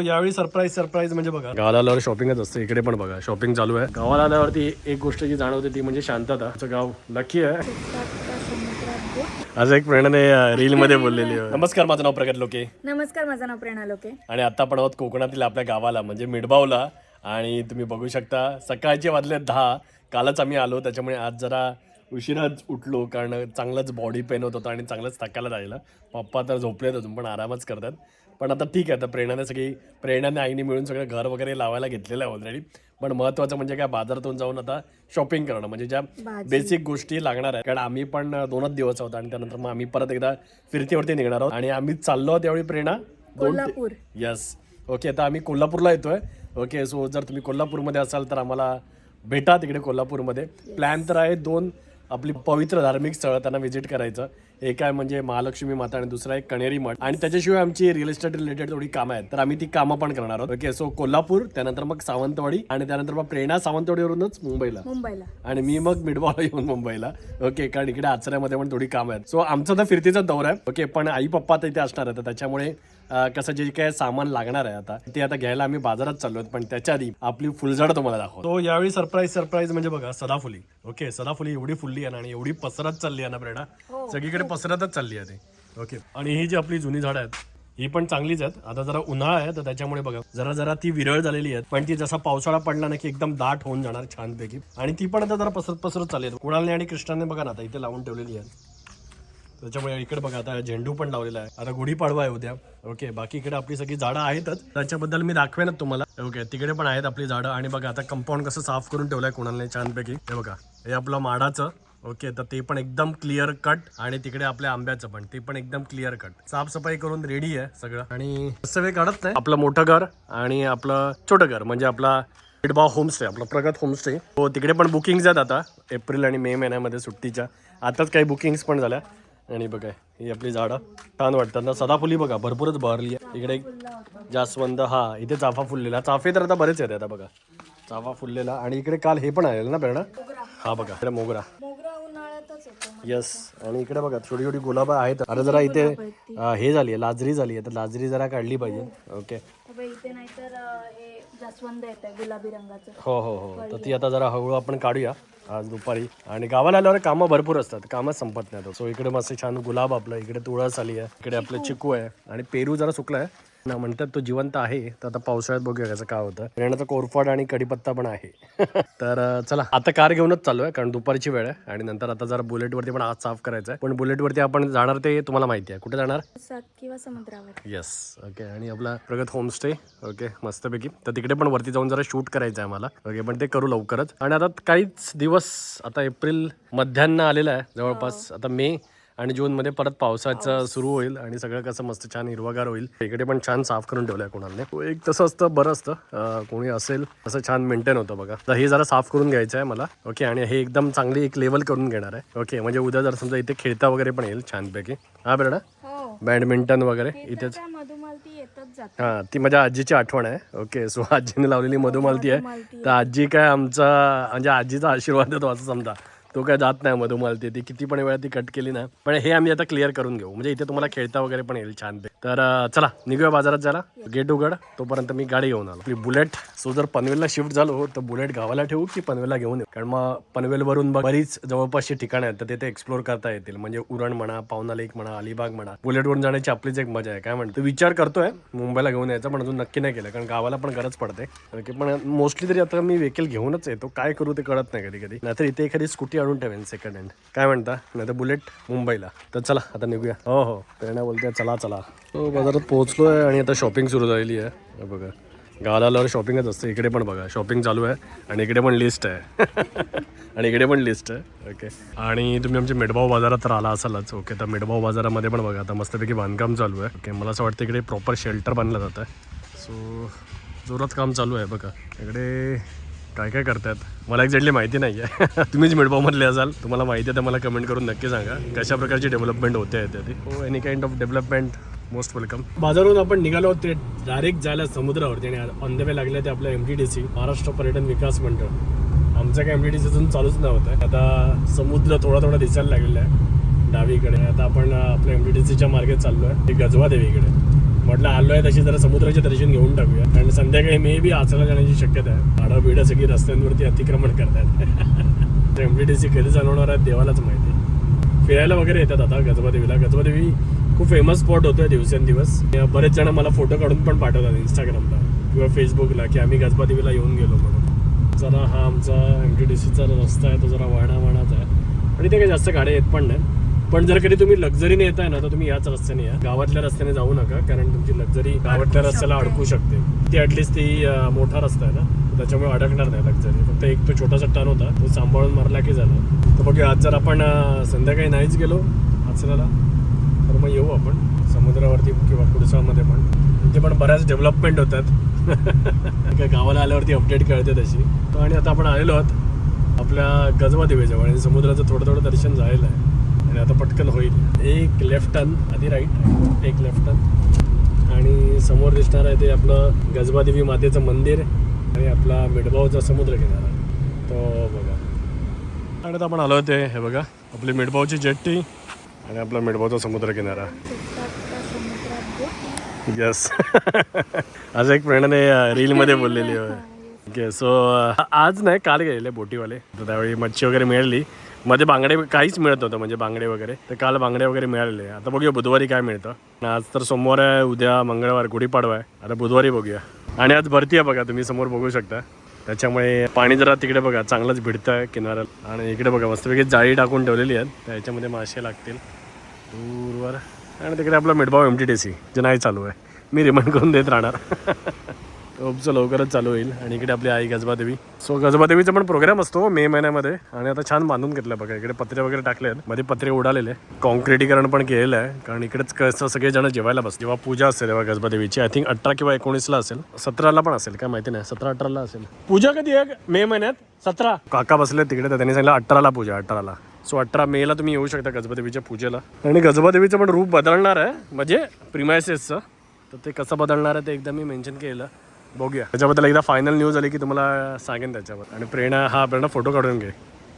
यावेळी surprise surprise म्हणजे बघा. गावाला आल्यावर शॉपिंगच असते. इकडे पण बघा शॉपिंग चालू आहे. गावाला आल्यावरती एक गोष्ट जी जाणवते ती म्हणजे शांतता. आमचं गाव नक्की आहे. आज एक प्रेरणाने रील मध्ये बोललेली आहे. नमस्कार माझं नाव प्रगत लोके. नमस्कार माझं नाव प्रेरणा लोके. आणि आता आपण आहोत कोकणातील आपल्या गावाला म्हणजे मिडबावला. आणि तुम्ही बघू शकता सकाळचे वाजले दहा. कालच आम्ही आलो त्याच्यामुळे आज जरा उशिराच उठलो कारण चांगलंच बॉडी पेन होत होतं आणि चांगलंच थकायला राहिलं. पप्पा तर झोपलेत अजून पण आरामच करतात. पण आता ठीक आहे आता प्रेरणाने सगळी प्रेरणाने आईने मिळून सगळं घर वगैरे लावायला घेतलेलं आहे ऑलरेडी पण महत्त्वाचं म्हणजे काय बाजारातून जाऊन आता शॉपिंग करणं. म्हणजे ज्या बेसिक गोष्टी लागणार आहेत. कारण आम्ही पण दोनच दिवस आहोत आणि त्यानंतर मग आम्ही परत एकदा फिरतीवरती निघणार आहोत. आणि आम्ही चाललो आहोत त्यावेळी प्रेरणा. दोन कोल्हापूर. येस ओके आता आम्ही कोल्हापूरला येतोय. ओके सो जर तुम्ही कोल्हापूरमध्ये असाल तर आम्हाला भेटा तिकडे कोल्हापूरमध्ये. प्लॅन तर आहे दोन आपली पवित्र धार्मिक स्थळं त्यांना व्हिजिट करायचं. एक आहे म्हणजे महालक्ष्मी माता आणि दुसरा एक कणेरी मठ. आणि त्याच्याशिवाय आमची रिअल इस्टेट रिलेटेड थोडी कामं आहेत. तर आम्ही ती कामं पण करणार आहोत. ओके सो कोल्हापूर त्यानंतर मग सावंतवाडी आणि त्यानंतर मग प्रेरणा सावंतवाडीवरूनच मुंबईला. मुंबईला. आणि मी मग मिडबावला येऊन मुंबईला. ओके कारण इकडे आचऱ्यामध्ये पण थोडी कामं आहेत. सो आमचा तर फिरतीचा दौरा आहे. ओके पण आई पप्पा तर इथे असणार आहे तर त्याच्यामुळे कसं जे काय सामान लागणार आहे आता ते आता घ्यायला आम्ही बाजारात चाललो पण त्याच्या आधी आपली फुलझाड तुम्हाला दाखवतो. तो यावेळी सरप्राईज सरप्राईज म्हणजे बघा सदाफुली. ओके सदाफुली एवढी फुलली आहे ना आणि एवढी पसरत चालली आहे ना प्रेरणा. सगळीकडे पसरतच चालली आहे ते. ओके आणि ही जी आपली जुनी झाडं आहेत ही पण चांगलीच आहेत. आता जरा उन्हाळा आहे तर त्याच्यामुळे बघा जरा जरा ती विरळ झालेली आहेत. पण ती जसा पावसाळा पडला ना की एकदम दाट होऊन जाणार छानपैकी. आणि ती पण आता जरा पसरत पसरत चालेल कुणालने आणि कृष्णाने बघा ना आता इथे लावून ठेवलेली आहे त्याच्यामुळे इकडे बघा आता झेंडू पण लावलेला आहे. आता गुढीपाडवा आहे उद्या. ओके बाकी इकडे आपली सगळी झाडं आहेतच. त्याच्याबद्दल मी दाखवेनच तुम्हाला. ओके तिकडे पण आहेत आपली झाडं. आणि बघा आता कंपाऊंड कसं साफ करून ठेवलंय कोणाला छानपैकी. हे बघा हे आपलं माडाचं. ओके तर ते पण एकदम क्लिअर कट आणि तिकडे आपल्या आंब्याचं पण. ते पण एकदम क्लिअर कट साफसफाई करून रेडी आहे सगळं. आणि सगळे काढत नाही. आपलं मोठं घर आणि आपलं छोटं घर म्हणजे आपला मिडबाव होमस्टे आपला प्रगत होमस्टे हो तिकडे पण बुकिंग्स आहेत आता. एप्रिल आणि मे महिन्यामध्ये सुट्टीच्या. आताच काही बुकिंग्स पण झाल्या. आणि बघा ही आपली झाडं. छान वाटतात ना. सदाफुली बघा भरपूरच बहरली आहे. इकडे एक जास्वंद हा इथे चाफा फुललेला. चाफे तर आता बरेच आहेत आता बघा. चाफा फुललेला. आणि इकडे काल हे पण आलेलं ना प्रेरणा हा बघा इकडे मोगरा. येस आणि इकडे बघा छोटी छोटी गुलाब आहेत. आता जरा इथे हे झाली आहे लाजरी झाली आहे. तर लाजरी जरा काढली पाहिजे. ओके हे हो हो हो. तर ती आता जरा हळूहळू आपण काढूया. आज दुपारी. आणि गावाला आल्यावर कामं भरपूर असतात. कामच संपत नाही सो इकडे मस्त छान गुलाब आपलं इकडे तुळस आली आहे इकडे आपलं चिकू आहे. आणि पेरू जरा सुकला आहे. ना म्हणतात तो जिवंत आहे तर आता पावसाळ्यात बघूया कसं काय होतं. रेण्याचा कोरफड आणि कडीपत्ता पण आहे. तर चला आता कार घेऊनच चालू आहे कारण दुपारची वेळ आहे आणि नंतर आता जरा बुलेटवरती पण आज साफ करायचं आहे. पण बुलेटवरती आपण जाणार ते तुम्हाला माहिती आहे. कुठे जाणार? किंवा समुद्रावर. येस ओके आणि आपला प्रगत होमस्टे ओके मस्तपैकी. तर तिकडे पण वरती जाऊन जरा शूट करायचं आहे मला ओके पण ते करू लवकरच. आणि आता काहीच दिवस आता एप्रिल मध्यान्न आलेला आहे जवळपास आता मे. आणि जूनमध्ये परत पावसाचं सुरू होईल आणि सगळं कसं मस्त छान हिरवागार होईल. इकडे पण छान साफ करून ठेवलं आहे कोणाला एक तसं असतं बरं असतं. कोणी असेल असं छान मेंटेन होतं बघा. तर हे जरा साफ करून घ्यायचं आहे मला. ओके आणि हे एकदम चांगली एक लेवल करून घेणार आहे. ओके म्हणजे उद्या जर समजा इथे खेळता वगैरे पण येईल छानपैकी. हा बेटा? हो. बॅडमिंटन वगैरे इथेच. हा ती माझ्या आजीची आठवण आहे. ओके सो आजीने लावलेली मधुमालती आहे. तर आजी काय आमचा म्हणजे आजीचा आशीर्वाद असं समजा. तो काय जात नाही मधुमालती ती किती पण वेळा ती कट केली ना. पण हे आम्ही आता क्लिअर करून घेऊ. म्हणजे इथे तुम्हाला खेळता वगैरे पण येईल छान तर चला निघूया बाजारात जरा. गेट उघड तोपर्यंत मी गाडी घेऊन आलो. आपली बुलेट सो जर पनवेलला शिफ्ट झालो हो, तर बुलेट गावाला ठेवू की पनवेलला घेऊन येऊ? कारण मग पनवेलवरून बरीच जवळपासची ठिकाणं आहेत तर तिथे एक्सप्लोर करता येतील. म्हणजे उरण म्हणा पावना लेक म्हणा अलिबाग म्हणा. बुलेटवरून जाण्याची आपलीच एक मजा आहे. काय म्हणतो? विचार करतोय. मुंबईला घेऊन यायचा पण अजून नक्की नाही केलं. कारण गावाला पण गरज पडते. ओके पण मोस्टली तरी आता मी व्हेकल घेऊनच येतो. काय करू ते कळत नाही कधी कधी नाहीतर इथे एखादी स्कूटी काढून ठेवेन सेकंड हँड काय म्हणता? नाही तर बुलेट मुंबईला. तर चला आता निघूया. हो हो. प्रेरणा बोलते चला चला. तो बाजारात पोहोचलो आहे आणि आता शॉपिंग सुरू झालेली आहे. बघा. गावाला आल्यावर शॉपिंगच असते. इकडे पण बघा शॉपिंग चालू आहे आणि इकडे पण लिस्ट आहे. आणि इकडे पण लिस्ट आहे. ओके आणि तुम्ही आमच्या मेडबाव बाजारात तर आला असालच. ओके तर मेडबाव बाजारामध्ये पण बघा आता मस्तपैकी बांधकाम चालू आहे. ओके मला असं वाटतं इकडे प्रॉपर शेल्टर बांधलं जातं. आहे सो जोरात काम चालू आहे बघा. इकडे काय काय करतात मला एक्झॅक्टली माहिती नाही आहे तुम्हीच मिडबावमधले असाल तुम्हाला माहिती आहे तर मला कमेंट करून नक्की सांगा. कशा प्रकारची डेव्हलपमेंट होते आहे ती हो any kind of development most welcome बाजारून आपण निघालो ते डायरेक्ट जायला समुद्रावरती आणि ऑन द वे लागले ते आपलं M T D C Maharashtra पर्यटन विकास मंडळ. आमचं काय एम टी डी सी अजून चालूच नव्हतं. आता समुद्र थोडा थोडा दिसायला लागलेला आहे डावीकडे. आता आपण आपल्या एम टी डी सीच्या मार्गे चाललो आहे गजवा देवीकडे. म्हटलं आलोय तशी जरा समुद्राचे दर्शन घेऊन टाकूया. आणि संध्याकाळी मे बी आचला जाण्याची शक्यता आहे. आडा बिडं सगळी रस्त्यांवरती अतिक्रमण करतात. एम डी टी सी कधी चालवणार आहेत देवालाच माहिती फिरायला वगैरे येतात आता गजबादेवीला गजबादेवी खूप फेमस स्पॉट होतोय दिवसेंदिवस. बरेच जण मला फोटो काढून पण पाठवतात इंस्टाग्रामला किंवा फेसबुकला की आम्ही गजबादेवीला येऊन गेलो म्हणून. जरा हा आमचा एम टी डी सीचा रस्ता आहे तो जरा वाणावाणाचा आहे. आणि ते काही जास्त गाड्या येत पण नाही पण जर कधी तुम्ही लक्झरीने येताय ना तर तुम्ही याच रस्त्याने या. गावातल्या रस्त्याने जाऊ नका कारण तुमची लक्झरी गावातल्या रस्त्याला अडकू शकते. ती ॲटलिस्ट ती मोठा रस्ता आहे ना. त्याच्यामुळे अडकणार नाही लक्झरी फक्त एक तो छोटासा टर्न होता तो सांभाळून मारला की झालं. तर बघूया आज जर आपण संध्याकाळी नाहीच गेलो आचऱ्याला तर मग येऊ आपण. समुद्रावरती किंवा कुडसामध्ये पण. तिथे पण बऱ्याच डेव्हलपमेंट होतात. काय गावाला आल्यावरती अपडेट कळते तशी. आणि आता आपण आलेलो आहोत आपल्या गजबा देवीजवळ. आणि समुद्राचं थोडं थोडं दर्शन झालेलं आहे. आणि आता पटकन होईल. एक लेफ्ट टर्न आधी राईट एक लेफ्ट टर्न आणि समोर दिसणार आहे ते आपलं गजबादेवी मातेचं मंदिर आणि आपला मिडबावचा समुद्र किनारा. तो बघा. आणि आता आपण आलो ते हे बघा आपली मिडबावची जेट्टी आणि आपला मिडबावचा समुद्र किनारा. येस आज एक फ्रेंडने रीलमध्ये बोललेली होय ओके सो आज नाही काल गेलेले बोटीवाले. तर त्यावेळी मच्छी वगैरे मिळाली. मध्ये बांगडे काहीच मिळत नव्हतं म्हणजे बांगडे वगैरे. तर काल बांगडे वगैरे मिळालेले. आता बघूया बुधवारी काय मिळतं. आणि आज तर सोमवार आहे उद्या मंगळवार गुढीपाडवा आहे. आता बुधवारी बघूया. आणि आज भरती आहे बघा तुम्ही समोर बघू शकता. त्याच्यामुळे पाणी जरा तिकडे बघा चांगलंच भिडतं आहे किनाऱ्याला. आणि इकडे बघा मस्तपैकी जाळी टाकून ठेवलेली आहेत. त्याच्यामध्ये मासे लागतील. दूरवर. आणि तिकडे आपला Mithbav M T T C जे नाही चालू आहे. मी रिमाइंड करून देत राहणार. उपचं लवकरच चालू होईल. आणि इकडे आपली आई गजबादेवी. सो गजबादेवीचा पण प्रोग्राम असतो मे महिन्यामध्ये. आणि आता छान बांधून घेतलं बघा. इकडे पत्रे वगैरे टाकले आहेत. मध्ये पत्रे उडालेले कॉन्क्रिटीकरण पण केलेलं आहे. कारण इकडेच कसं सगळेजण जेवायला बस जेव्हा पूजा असेल तेव्हा गजबादेवीची. आय थिंक अठरा किंवा एकोणीसला असेल. सतराला पण असेल. काय माहिती नाही. सतरा अठराला असेल. पूजा कधी आहे? मे महिन्यात? सतरा. काका बसले तिकडे. तर त्यांनी सांगितलं अठराला पूजा अठराला. सो अठरा मेला तुम्ही येऊ शकता गजबादेवीच्या पूजेला. आणि गजबादेवीचं पण रूप बदलणार आहे. म्हणजे प्रिमायसेसचं तर ते कसं बदलणार आहे ते एकदा मी मेन्शन केलं. बघूया. त्याच्याबद्दल एकदा फायनल न्यूज आली की तुम्हाला सांगेन त्याच्यावर. आणि प्रेरणा हा प्रेरणा फोटो काढून घे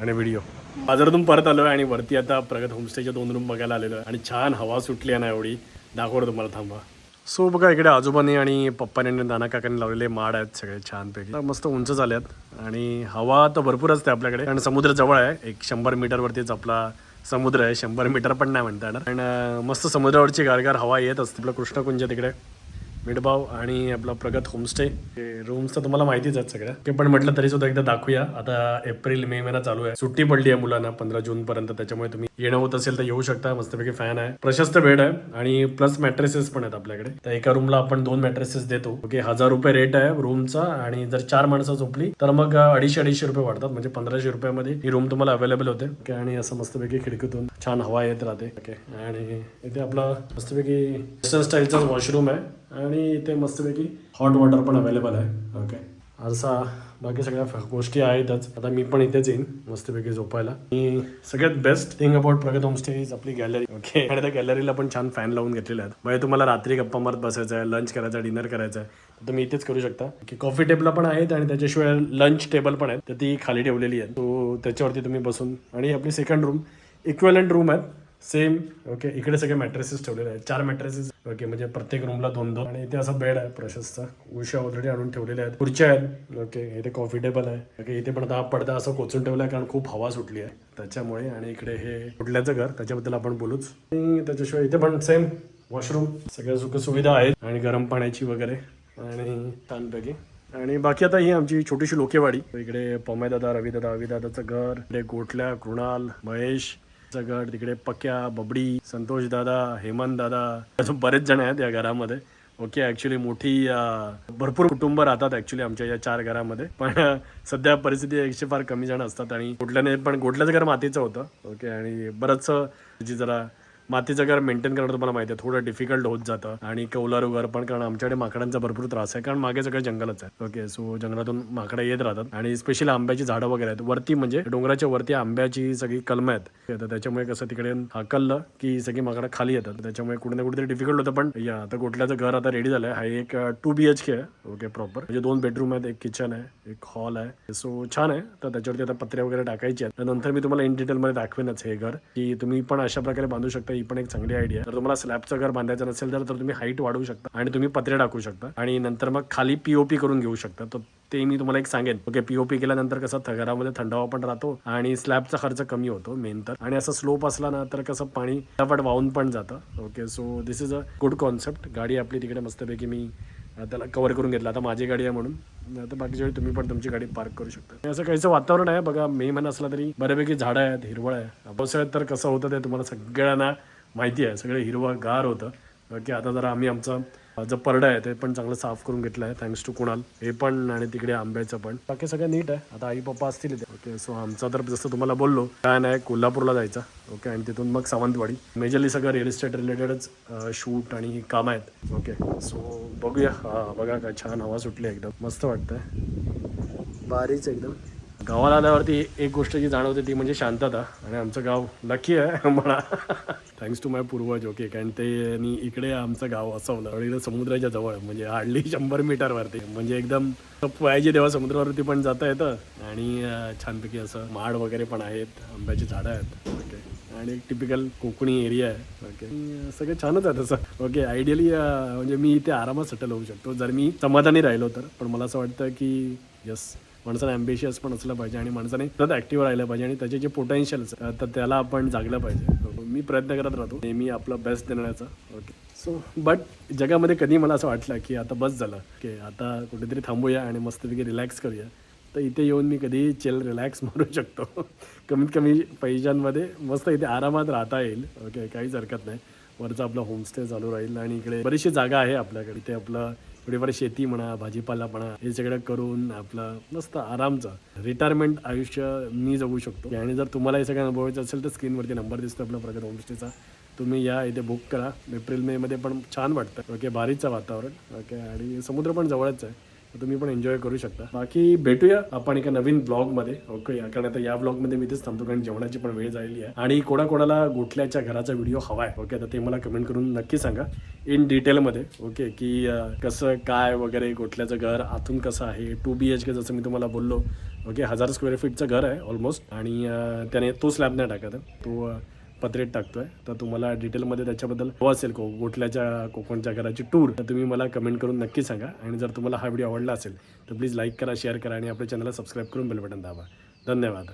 आणि व्हिडिओ बाजारातून परत आलो आणि वरती आता प्रगत होमस्टेच्या दोन रूम बघायला आलेलो आहे. आणि छान हवा सुटली आहे ना एवढी. दाखवलं तुम्हाला थांबा. सो बघा इकडे आजोबांनी आणि पप्पाने आणि नाना काकांनी लावलेले माड आहेत सगळे छानपैकी. मस्त उंच झाल्यात. आणि हवा तर भरपूर असते आपल्याकडे. आणि समुद्र जवळ आहे. एक शंभर मीटरवरतीच आपला समुद्र आहे. शंभर मीटर पण नाही म्हणता येणार. आणि मस्त समुद्रावरची गारगार हवा येत असते. आपलं कृष्णकुंज तिकडे. मिडबाव आणि आपला प्रगत होमस्टे. रूम्स तर तुम्हाला माहितीच आहेत सगळ्या. ते पण म्हटलं तरी सुद्धा एकदा दाखवूया. आता एप्रिल मे महिना चालू आहे. सुट्टी पडली आहे मुलांना पंधरा जून पर्यंत. त्याच्यामुळे तुम्ही येणं होत असेल तर येऊ शकता. मस्तपैकी फॅन आहे. प्रशस्त बेड आहे आणि प्लस मॅट्रेसेस पण आहेत आपल्याकडे. तर एका रूमला आपण दोन मॅट्रेसेस देतो. ओके हजार रुपये रेट आहे रूमचा आणि जर चार माणसं झोपली तर मग अडीचशे अडीचशे रुपये वाढतात. म्हणजे पंधराशे रुपयामध्ये ही रूम तुम्हाला अवेलेबल होते. ओके आणि असं मस्तपैकी खिडकीतून छान हवा येत राहते. ओके आणि इथे आपला मस्तपैकी वेस्टर्न स्टाईलचा वॉशरूम आहे. आणि इथे मस्तपैकी हॉट वॉटर पण अवेलेबल आहे. ओके असा बाकी सगळ्या गोष्टी आहेतच. आता मी पण इथेच येईन मस्तपैकी झोपायला. आणि सगळ्यात best thing about Pragat homestay is आपली गॅलरी ओके आणि त्या गॅलरीला पण छान फॅन लावून घेतलेले आहेत. म्हणजे तुम्हाला रात्री गप्पा मारत बसायचं आहे लंच करायचं आहे डिनर करायचं आहे तर तुम्ही इथेच करू शकता. की कॉफी टेबला पण आहेत आणि त्याच्याशिवाय लंच टेबल पण आहेत. तर ती खाली ठेवलेली आहे तो त्याच्यावरती तुम्ही बसून आणि आपली सेकंड रूम इक्वेलंट रूम आहेत सेम ओके इकडे सगळे मॅट्रेसेस ठेवलेले आहेत. चार मॅट्रेसेस ओके म्हणजे प्रत्येक रूमला दोन दोन. आणि इथे असा बेड आहे प्रशस्त उशा ऑलरेडी आणून ठेवलेल्या आहेत. खुर्च्या आहेत ओके इथे कॉफी टेबल आहे. ओके इथे पण आता हा पडदा असं कोचून ठेवला आहे कारण खूप हवा सुटली आहे त्याच्यामुळे. आणि इकडे हे कुठल्याचं घर? त्याच्याबद्दल आपण बोलूच. आणि त्याच्याशिवाय इथे पण सेम वॉशरूम सगळ्या सुखसुविधा आहेत. आणि गरम पाण्याची वगैरे. आणि छानपैकी. आणि बाकी आता ही आमची छोटीशी लोकेवाडी. इकडे पॉमे रविदादा रवी दादा रवी दादाचं घर. इकडे गोठल्या कृणाल महेश. चं तिकडे पक्या बबडी संतोष दादा हेमंत दादा अजून बरेच जण आहेत या घरामध्ये. ओके ऍक्च्युली मोठी भरपूर कुटुंब राहतात ऍक्च्युली आमच्या या चार घरामध्ये. पण सध्या परिस्थिती एकशे फार कमी जण असतात आणि गोठल्याने पण गोठल्याचं घर मातीचं होतं. ओके आणि बरंच जी जरा मातीचं घर मेंटेन करणं तुम्हाला माहिती आहे. थोडं डिफिकल्ट होत जातं. आणि कौलारू घर पण कारण आमच्याकडे माकडांचा भरपूर त्रास आहे. कारण मागे सगळं जंगलच आहे. ओके सो जंगलातून माकडं येत राहतात. आणि स्पेशली आंब्याची झाडं वगैरे आहेत. वरती म्हणजे डोंगराच्या वरती आंब्याची सगळी कलमं आहेत. तर त्याच्यामुळे कसं तिकडे हाकललं की सगळी माकडं खाली येतात. त्याच्यामुळे कुठे ना कुठेतरी डिफिकल्ट होतं. पण या आता कुठल्याचं घर आता रेडी झालं आहे हा एक टू बी एच के आहे. ओके प्रॉपर म्हणजे दोन बेडरूम आहेत. एक किचन आहे. एक हॉल आहे. सो छान आहे. तर त्याच्यावरती आता पत्रे वगैरे टाकायचे आहेत. नंतर मी तुम्हाला इन डिटेलमध्ये दाखवेनच हे घर. की तुम्ही पण अशा प्रकारे बांधू शकता. ही पण एक चांगली आयडिया जर तुम्हाला स्लॅबचं घर बांधायचं नसेल तर तर तुम्ही हाईट वाढवू शकता आणि तुम्ही पत्रे टाकू शकता. आणि नंतर मग खाली पीओपी करून घेऊ शकता. तर ते मी तुम्हाला एक सांगेन. ओके पीओपी केल्यानंतर कसं घरामध्ये थंडावा पण राहतो आणि स्लॅबचा खर्च कमी होतो मेन तर. आणि असं स्लोप असला ना तर कसं पाणी फटाफट वाहून पण जातं. Okay so this is a good concept गाडी आपली तिकडे मस्तपैकी मी त्याला कवर करून घेतला. आता माझी गाडी आहे म्हणून. आता बाकीच्या वेळी तुम्ही पण तुमची गाडी पार्क करू शकता. असं काहीचं वातावरण आहे. बघा मे महिना असला तरी बऱ्यापैकी झाडं आहेत हिरवळ आहे. पावसाळ्यात तर कसं होतं ते तुम्हाला सगळ्यांना माहिती आहे सगळं हिरवं गार होतं. की आता जरा आम्ही आमचं जो परडा आहे ते पण चांगलं साफ करून घेतलं आहे थँक्स टू कुणाल. हे पण आणि तिकडे आंब्याचं पण. बाकी सगळं नीट आहे. आता आई पप्पा असतील इथे. ओके सो आमचा तर जसं तुम्हाला बोललो काय आहे कोल्हापूरला जायचा. ओके आणि तिथून मग सावंतवाडी. मेजरली सगळं रिअल इस्टेट रिलेटेडच शूट आणि काम आहेत. ओके सो बघूया. बघा काय छान हवा सुटली एकदम. मस्त वाटतंय. भारीच एकदम. गावाला आल्यावरती एक गोष्ट जी जाणवते ती म्हणजे शांतता. आणि आमचं गाव लकी आहे म्हणा. थँक्स टू माय पूर्वज ओके कारण ते इकडे आमचं गाव असवलं आणि इकडे समुद्राच्या जवळ म्हणजे हार्डली शंभर मीटरवरती म्हणजे एकदम पाहिजे तेव्हा समुद्रावरती पण जाता येतं. आणि छानपैकी असं माड वगैरे पण आहेत आंब्याची झाडं आहेत ओके आणि एक टिपिकल कोकणी एरिया आहे ओके सगळं छानच आहे तसं ओके आयडियली म्हणजे मी इथे आरामात सेटल होऊ शकतो. जर मी समाधानी राहिलो तर. पण मला असं वाटतं की यस माणसाने अँबिशियस पण असलं पाहिजे आणि माणसाने सतत ॲक्टिव्ह राहिलं पाहिजे आणि त्याचे जे पोटेन्शियल्स तर त्याला आपण जागलं पाहिजे. मी प्रयत्न करत राहतो नेहमी आपला बेस्ट देण्याचा. ओके सो बट जगामध्ये कधी मला असं वाटलं की आता बस झालं. की आता कुठेतरी थांबूया आणि मस्तपैकी रिलॅक्स करूया. तर इथे येऊन मी कधी चेल रिलॅक्स मारू शकतो. कमीत कमी पैशांमध्ये मस्त इथे आरामात राहता येईल. ओके काहीच हरकत नाही. वरचा आपलं होमस्टे चालू राहील आणि इकडे बरीचशी जागा आहे आपल्याकडे. इथे आपलं थोडीफार शेती म्हणा भाजीपाला म्हणा हे सगळं करून आपलं मस्त आरामचं रिटायरमेंट आयुष्य मी जगू शकतो. आणि जर तुम्हाला हे सगळं अनुभवायचं असेल तर स्क्रीनवरती नंबर दिसतो आपला प्रगत होमस्टेचा तुम्ही या इथे बुक करा. एप्रिल मेमध्ये पण छान वाटतं. ओके भारीचं वातावरण. ओके आणि समुद्र पण जवळच आहे. तुम्ही पण एन्जॉय करू शकता. बाकी भेटूया आपण एका नवीन ब्लॉगमध्ये. ओके कारण आता या ब्लॉगमध्ये मी तेच थांबतो कारण जेवणाची पण वेळ झालेली आहे. आणि कोणाकोणाला गोठल्याच्या घराचा व्हिडिओ हवा आहे ओके तर ते मला कमेंट करून नक्की सांगा. इन डिटेलमध्ये ओके की कसं काय वगैरे गोठल्याचं घर आतून कसं आहे टू बी एच के जसं मी तुम्हाला बोललो. ओके हजार स्क्वेअर फीटचं घर आहे ऑलमोस्ट आणि त्याने तो स्लॅब नाही टाकत तो पत्रेट टाकतोय. तर तुम्हाला डिटेलमध्ये त्याच्याबद्दल हवं असेल को गोठल्याच्या कोकणच्या घराची टूर तर तुम्ही मला कमेंट करून नक्की सांगा. आणि जर तुम्हाला हा व्हिडिओ आवडला असेल तर प्लीज लाईक करा शेअर करा आणि आपल्या चॅनलला सबस्क्राईब करून बेल बटन दाबा. धन्यवाद.